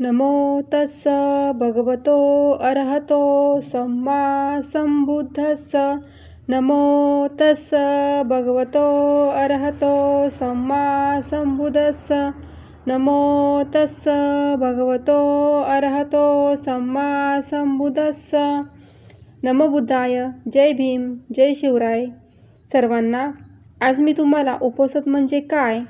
नमो तस्स भगवतो अर्हतो सम्मा संबुद्धस्स नमो तस्स भगवतो अर्हतो सम्मा संबुद्धस्स नमो तस्स भगवतो अर्हतो सम्मा संबुद्धस्स नमो बुद्धाय जय भीम जय शिवराय। सर्वांना आज मी तुम्हाला उपसत म्हणजे काय?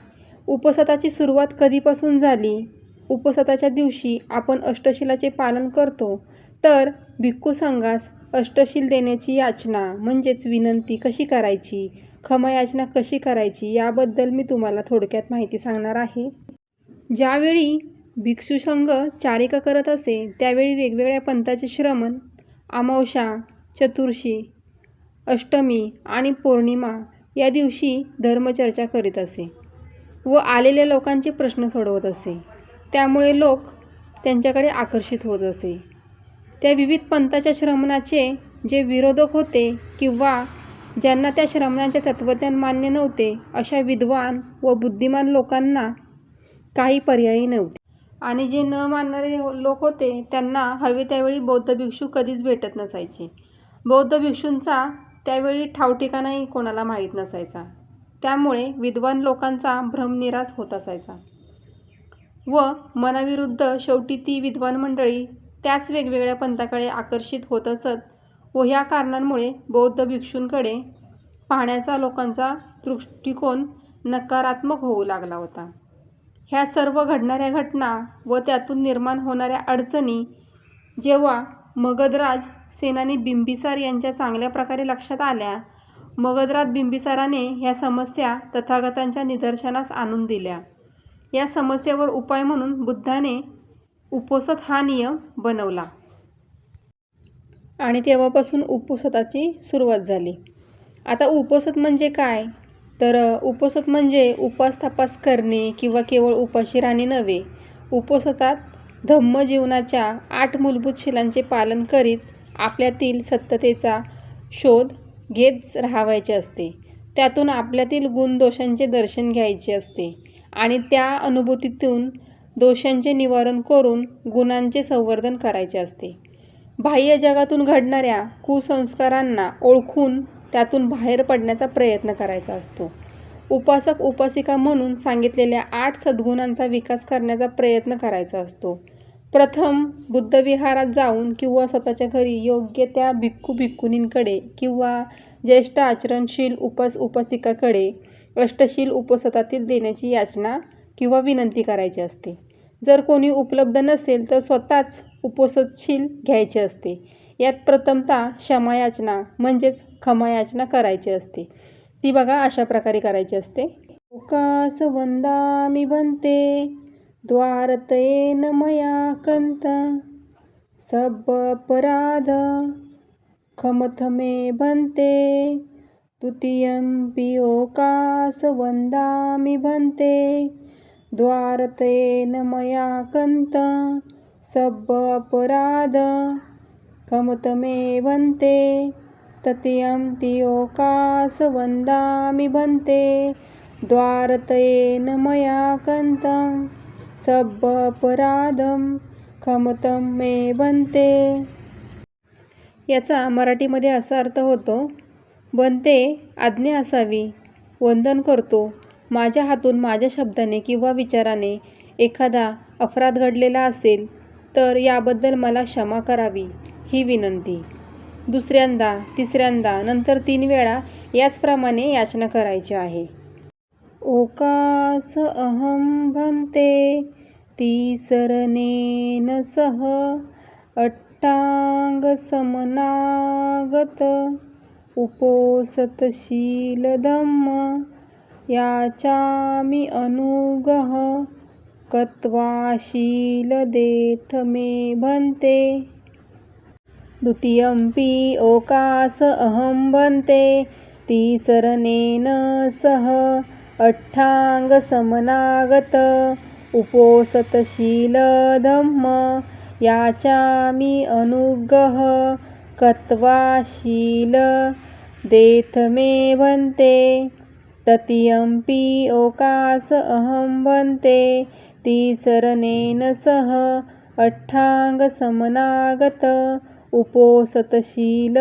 उपसताची सुरुवात कधीपासून झाली? उपसताच्या दिवशी आपण अष्टशिलाचे पालन करतो तर भिक्खू संघास अष्टशील देण्याची याचना म्हणजेच विनंती कशी करायची क्षमायाचना कशी करायची याबद्दल मी तुम्हाला थोडक्यात माहिती सांगणार आहे. ज्यावेळी भिक्षू संघ चारिका करत असे त्यावेळी वेगवेगळ्या पंथाचे श्रमण अमावशा चतुर्शी अष्टमी आणि पौर्णिमा या दिवशी धर्मचर्चा करीत असे व आलेल्या लोकांचे प्रश्न सोडवत असे. त्यामुळे लोक त्यांच्याकडे आकर्षित होत असे. त्या विविध पंथाच्या श्रमणाचे जे विरोधक होते किंवा ज्यांना त्या श्रमणाचे तत्त्वज्ञान मान्य नव्हते अशा विद्वान व बुद्धिमान लोकांना काही पर्यायी नव्हते. आणि जे न मानणारे लोक होते त्यांना हवे त्यावेळी बौद्ध भिक्षू कधीच भेटत नसायचे. बौद्ध भिक्षूंचा त्यावेळी ठावठिकाणाही कोणाला माहीत नसायचा. त्यामुळे विद्वान लोकांचा भ्रमनिरास होत असायचा. व मनाविरुद्ध शेवटी ती विद्वान मंडळी त्याच वेगवेगळ्या पंथाकडे आकर्षित होत असत व ह्या कारणांमुळे बौद्ध भिक्षूंकडे पाहण्याचा लोकांचा दृष्टिकोन नकारात्मक होऊ लागला होता. ह्या सर्व घडणाऱ्या घटना व त्यातून निर्माण होणाऱ्या अडचणी जेव्हा मगधराज सेनानी बिंबिसार यांच्या चांगल्या प्रकारे लक्षात आल्या मगधराज बिंबिसाराने ह्या समस्या तथागतांच्या निदर्शनास आणून दिल्या. या समस्येवर उपाय म्हणून बुद्धाने उपोसत हा नियम बनवला. आणि तेव्हापासून उपोसताची सुरुवात झाली. आता उपोसत म्हणजे काय? तर उपोसत म्हणजे उपास तपास करणे किंवा केवळ उपाशी राहणे नव्हे. उपोसतात धम्म जीवनाच्या आठ मूलभूत शिलांचे पालन करीत आपल्यातील सत्यतेचा शोध घेत राहावायचे असते. त्यातून आपल्यातील गुणदोषांचे दर्शन घ्यायचे असते. आणि त्या अनुभूतीतून दोषांचे निवारण करून गुणांचे संवर्धन करायचे असते. बाह्य जगातून घडणाऱ्या कुसंस्कारांना ओळखून त्यातून बाहेर पडण्याचा प्रयत्न करायचा असतो. उपासक उपासिका म्हणून सांगितलेल्या आठ सद्गुणांचा विकास करण्याचा प्रयत्न करायचा असतो. प्रथम बुद्धविहारात जाऊन किंवा स्वतःच्या घरी योग्य त्या भिक्खू भिक्खुनींकडे किंवा ज्येष्ठ आचरणशील उपास उपासिकाकडे अष्टशील उपसतातील देण्याची याचना किंवा विनंती करायची असते. जर कोणी उपलब्ध नसेल तर स्वतःच उपसतशील घ्यायचे असते. यात प्रथमतः क्षमायाचना म्हणजेच क्षमायाचना करायची असते. ती बघा अशा प्रकारे करायची असते. उकास वंदामी बनते द्वारतये मया कंत सब अपराध खमथमे बनते तुतीयंपियोकास वन्दामि भन्ते द्वारतेन मया कंत सब कमतमेवन्ते खमतमे ततीयं तियोकास वन्दामि भन्ते द्वारतेन मया कन्तं सब अपराधम मे याचा मराठीमध्ये असा अर्थ होतो बनते आज्ञा असावी. वंदन करतो. माझ्या हातून माझ्या शब्दाने किंवा विचाराने एखादा अपराध घडलेला असेल तर याबद्दल मला क्षमा करावी ही विनंती. दुसऱ्यांदा तिसऱ्यांदा नंतर तीन वेळा याचप्रमाणे याचना करायची आहे. ओकास अहम भन्ते तिसरनेन सह अट्टांग समनागत. उपोसतशील धम्म याचामी अनुगह कत्वाशील देथ मे भन्ते। द्वितीयंपि ओकास अहं भन्ते। तिसरनेन सह अट्टांग समनागत उपोसतशील धम्म याचामी अनुगह कत्वाशील देथ मे भन्ते ततीयंपि ओकास अहं भन्ते तिसरनेन सह अठ्ठांग समनागत उपोसतशील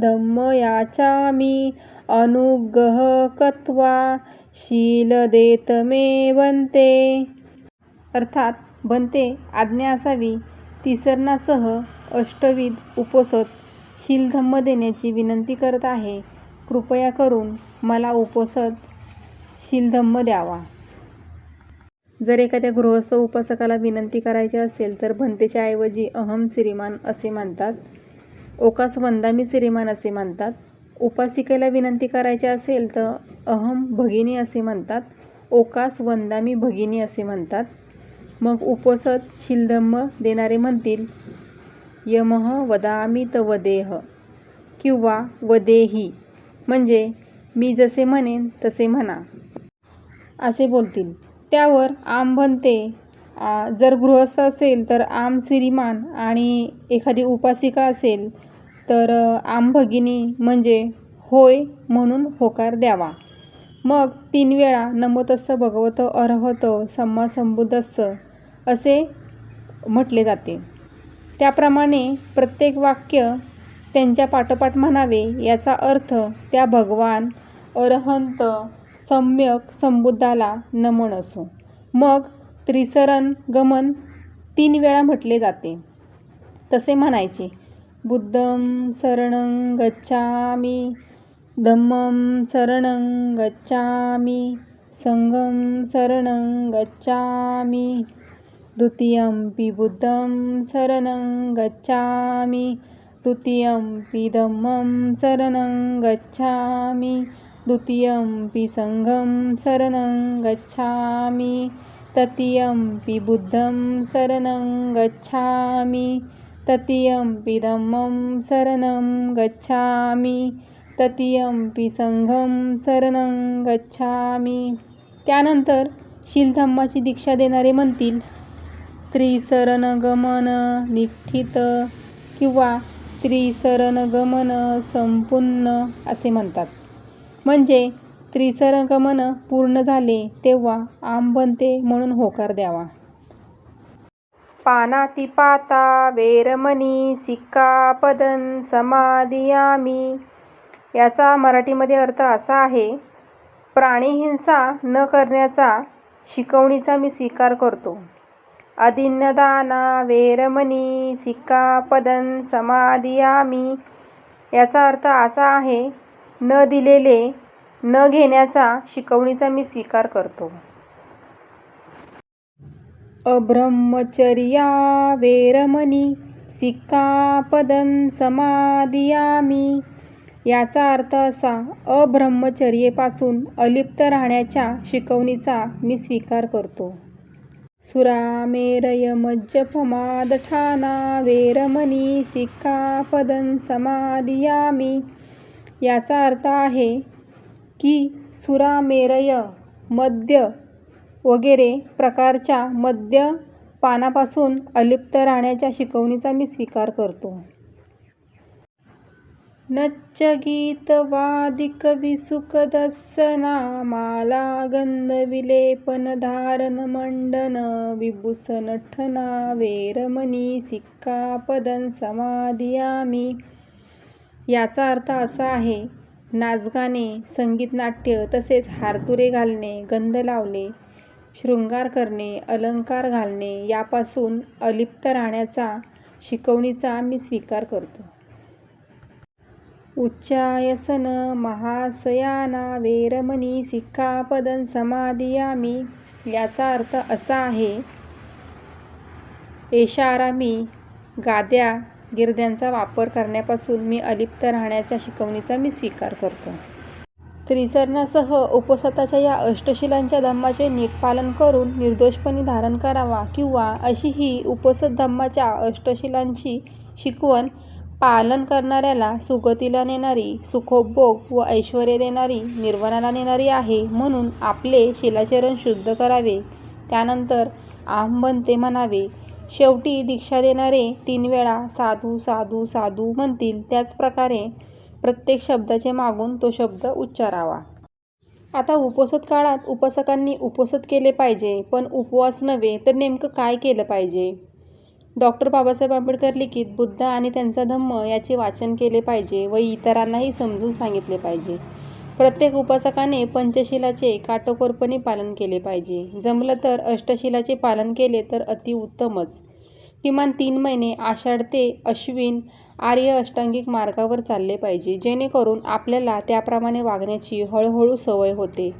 अनुग्रहकत्वा याचामी अनुग्रह कत्वा शील बनते अर्थात बनते आज्ञा असावी तिसरणासह अष्टविध उपोसत शीलधम्म देण्याची विनंती करत आहे. कृपया करून मला उपोसत शीलधम्म द्यावा. जर एखाद्या गृहस्थ उपासकाला विनंती करायची असेल तर भंतेच्या ऐवजी अहम श्रीमान असे म्हणतात. ओकास वंदामी श्रीमान असे म्हणतात. उपासिकेला विनंती करायची असेल तर अहम भगिनी असे म्हणतात. ओकास वंदामी भगिनी असे म्हणतात. मग उपोसत शीलधम्म देणारे म्हणतील यमः वदामी तवदेह किंवा वदेही. म्हणजे मी जसे म्हणेन तसे म्हणा. असे बोलतील. त्यावर आम बनते. आ, जर गृहस्थ असेल तर आम श्रीमान आणि एखादी उपासिका असेल तर आम भगिनी म्हणजे होय म्हणून होकार द्यावा. मग तीन वेळा नमोतस्स भगवतो अर्हतो सम्मा संबुद्धस्स असे म्हटले जाते. त्याप्रमाणे प्रत्येक वाक्य त्यांच्या पाठोपाठ म्हणावे याचा अर्थ त्या भगवान अरहंत सम्यक संबुद्धाला नमन असो. मग त्रिसरण गमन तीन वेळा म्हटले जाते. तसे म्हणायचे बुद्धं शरण गच्छामी धम्मं शरण गच्छामी संगम शरण गच्छामी. द्वितीयंपि बुद्धं शरणं गच्छामि। द्वितीयंपि धम्मं शरणं गच्छामि। द्वितीयंपि सङ्घं शरणं गच्छामि। तृतीयंपि बुद्धं शरणं गच्छामि। तृतीयंपि धम्मं शरणं गच्छामि। तृतीयंपि संघं शरणं गच्छामि। त्यानंतर शीलधम्माची दीक्षा देणारे म्हणतील त्रिसरणगमन निठ्ठित किंवा त्रिसरणगमन संपूर्ण असे म्हणतात. म्हणजे त्रिसरगमन पूर्ण झाले तेव्हा आम बनते म्हणून होकार द्यावा. पानातिपाता वेरमणी सिक्कापदं समाधियामी याचा मराठीमध्ये अर्थ असा आहे प्राणीहिंसा न करण्याचा शिकवणीचा मी स्वीकार करतो. अधिन्नदाना वेरमणी सिक्कापदन समादियामी. याचा अर्थ असा आहे न दिलेले न घेण्याचा शिकवणीचा मी स्वीकार करतो. अब्रह्मचर्या वेरमणी सिक्कापदन समादियामी. याचा अर्थ असा अब्रह्मचर्येपासून अलिप्त राहण्याच्या शिकवणीचा मी स्वीकार करतो. सुरामेरयमज्जपमादठाना वेरमणी सिक्कापदं समाधियामी याचा अर्थ आहे की सुरामेरय मद्य वगैरे प्रकारच्या मद्यपानापासून अलिप्त राहण्याच्या शिकवणीचा मी स्वीकार करतो. नच्च गीतवादिकविसुखदस्सना माला गन्धविलेपनधारणमण्डन विभूषणठना वेरमणी सिक्कापदं समाधियामी याचा अर्थ असा आहे नाचगाणे संगीत नाट्य तसेच हारतुरे घालणे गंध लावणे शृंगार करणे अलंकार घालणे यापासून अलिप्त राहण्याचा शिकवणीचा मी स्वीकार करतो. उच्चायसन महासयाना वेरमणी सिक्खापदन समाधियामी याचा अर्थ असा आहे. ऐशारामी गाद्या गिरद्यांचा वापर करण्यापासून मी अलिप्त राहण्याच्या शिकवणीचा मी स्वीकार करतो. त्रिसरणासह उपसताच्या या अष्टशिलांच्या धम्माचे नीट पालन करून निर्दोषपणे धारण करावा किंवा अशी ही उपसत धम्माच्या अष्टशिलांची शिकवण पालन करणाऱ्याला सुगतीला नेणारी सुखोपभोग व ऐश्वर्य देणारी निर्वाणाला नेणारी आहे म्हणून आपले शिलाचरण शुद्ध करावे. त्यानंतर आम बनते म्हणावे शेवटी दीक्षा देणारे तीन वेळा साधू साधू साधू म्हणतील त्याचप्रकारे प्रत्येक शब्दाचे मागून तो शब्द उच्चारावा. आता उपोसत काळात उपासकांनी उपोसत केले पाहिजे पण उपवास नव्हे तर नेमकं काय केलं पाहिजे? डॉक्टर बाबासाहेब आंबेडकर लिखित बुद्ध आणि त्यांचा धम्म याचे वाचन केले पाहिजे व इतरांनाही समजून सांगितले पाहिजे. प्रत्येक उपासकाने पंचशिलाचे काटोकोरपणे पालन केले पाहिजे. जमलं तर अष्टशिलाचे पालन केले तर अतिउत्तमच किमान तीन महिने आषाढ ते अश्विन आर्य अष्टांगिक मार्गावर चालले पाहिजे. जेणेकरून आपल्याला त्याप्रमाणे वागण्याची हळूहळू सवय होते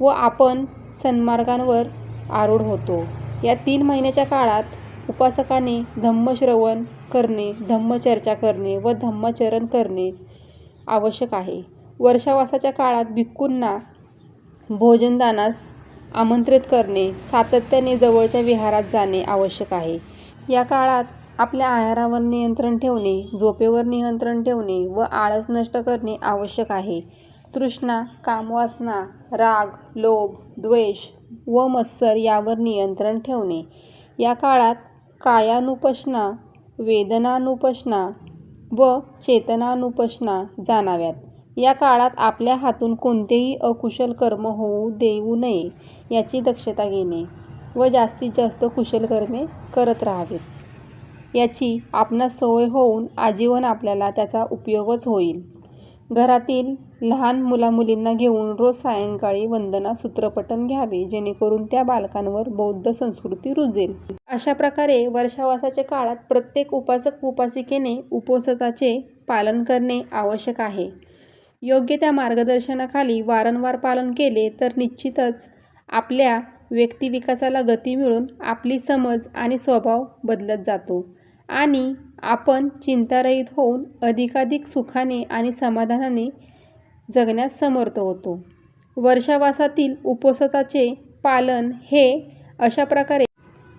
व आपण सन्मार्गांवर आरूढ होतो. या तीन महिन्याच्या काळात उपासकाने धम्मश्रवण करणे धम्मचर्चा करणे व धम्मचरण करणे आवश्यक आहे. वर्षावासाच्या काळात भिक्खूंना भोजनदानास आमंत्रित करणे सातत्याने जवळच्या विहारात जाणे आवश्यक आहे. या काळात आपल्या आहारावर नियंत्रण ठेवणे झोपेवर नियंत्रण ठेवणे व आळस नष्ट करणे आवश्यक आहे. तृष्णा कामवासना राग लोभ द्वेष व मत्सर यावर नियंत्रण ठेवणे. या काळात कायानुपशना वेदनानुपशना व चेतनानुपशना जाणाव्यात. या काळात आपल्या हातून कोणतेही अकुशल कर्म होऊ देऊ नये याची दक्षता घेणे व जास्तीत जास्त कुशल कर्मे करत राहावीत. याची आपणास सवय होऊन आजीवन आपल्याला त्याचा उपयोगच होईल. घरातील लहान मुलामुलींना घेऊन रोज सायंकाळी वंदना सूत्रपठण घ्यावे जेणेकरून त्या बालकांवर बौद्ध संस्कृती रुजेल. अशा प्रकारे वर्षावासाच्या काळात प्रत्येक उपासक उपासिकेने उपोसताचे पालन करणे आवश्यक आहे. योग्य त्या मार्गदर्शनाखाली वारंवार पालन केले तर निश्चितच आपल्या व्यक्तिविकासाला गती मिळून आपली समज आणि स्वभाव बदलत जातो आणि आपण चिंतारहित होऊन अधिकाधिक सुखाने आणि समाधानाने जगण्यास समर्थ होतो. वर्षावासातील उपवासाचे पालन हे अशा प्रकारे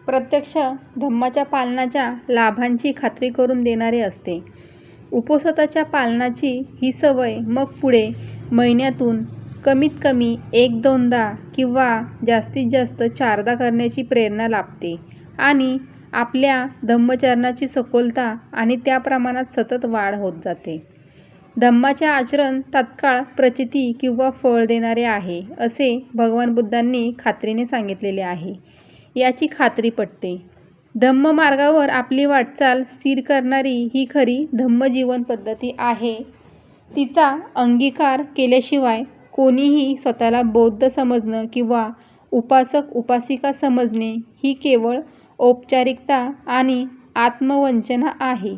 प्रत्यक्ष धम्माच्या पालनाच्या लाभांची खात्री करून देणारे असते. उपोसताच्या पालनाची ही सवय मग पुढे महिन्यातून कमीत कमी एक दोनदा किंवा जास्तीत जास्त चारदा करण्याची प्रेरणा लाभते आणि आपल्या धम्मचरणाची सखोलता आणि त्या प्रमाणात सतत वाढ होत जाते. धम्माचे आचरण तात्काळ प्रचिती किंवा फळ देणारे आहे असे भगवान बुद्धांनी खात्रीने सांगितलेले आहे. याची खात्री पटते. धम्म मार्गावर आपली वाटचाल स्थिर करणारी ही खरी धम्मजीवन पद्धती आहे. तिचा अंगीकार केल्याशिवाय कोणीही स्वतःला बौद्ध समजणं किंवा उपासक उपासिका समजणे ही केवळ औपचारिकता आणि आत्मवंचना आहे.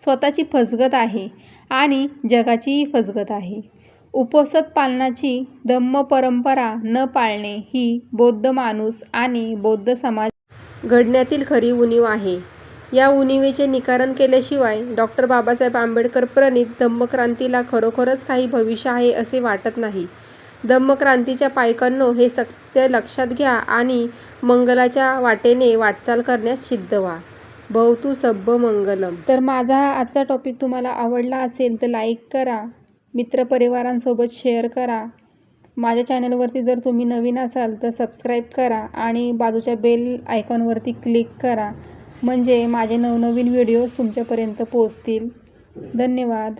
स्वतःची फसगत आहे. आणि जगाचीही फसगत आहे. उपवसत पालनाची धम्म परंपरा न पाळणे ही बौद्ध माणूस आणि बौद्ध समाज घडण्यातील खरी उणीव आहे. या उणीवेचे निकारण केल्याशिवाय डॉक्टर बाबासाहेब आंबेडकर प्रणित धम्मक्रांतीला खरोखरच काही भविष्य आहे असे वाटत नाही. धम्मक्रांतीच्या पायकांनो हे सत्य लक्षात घ्या आणि मंगलाच्या वाटेने वाटचाल करण्यास सिद्ध व्हा. भवतु सब्ब मंगलम तर माझा आजचा टॉपिक तुम्हाला आवडला असेल तर लाईक करा. मित्रपरिवारांसोबत शेअर करा. माझ्या चॅनलवरती जर तुम्ही नवीन असाल तर सबस्क्राईब करा आणि बाजूच्या बेल आयकॉनवरती क्लिक करा. म्हणजे माझे नवनवीन व्हिडिओज तुमच्यापर्यंत पोचतील धन्यवाद.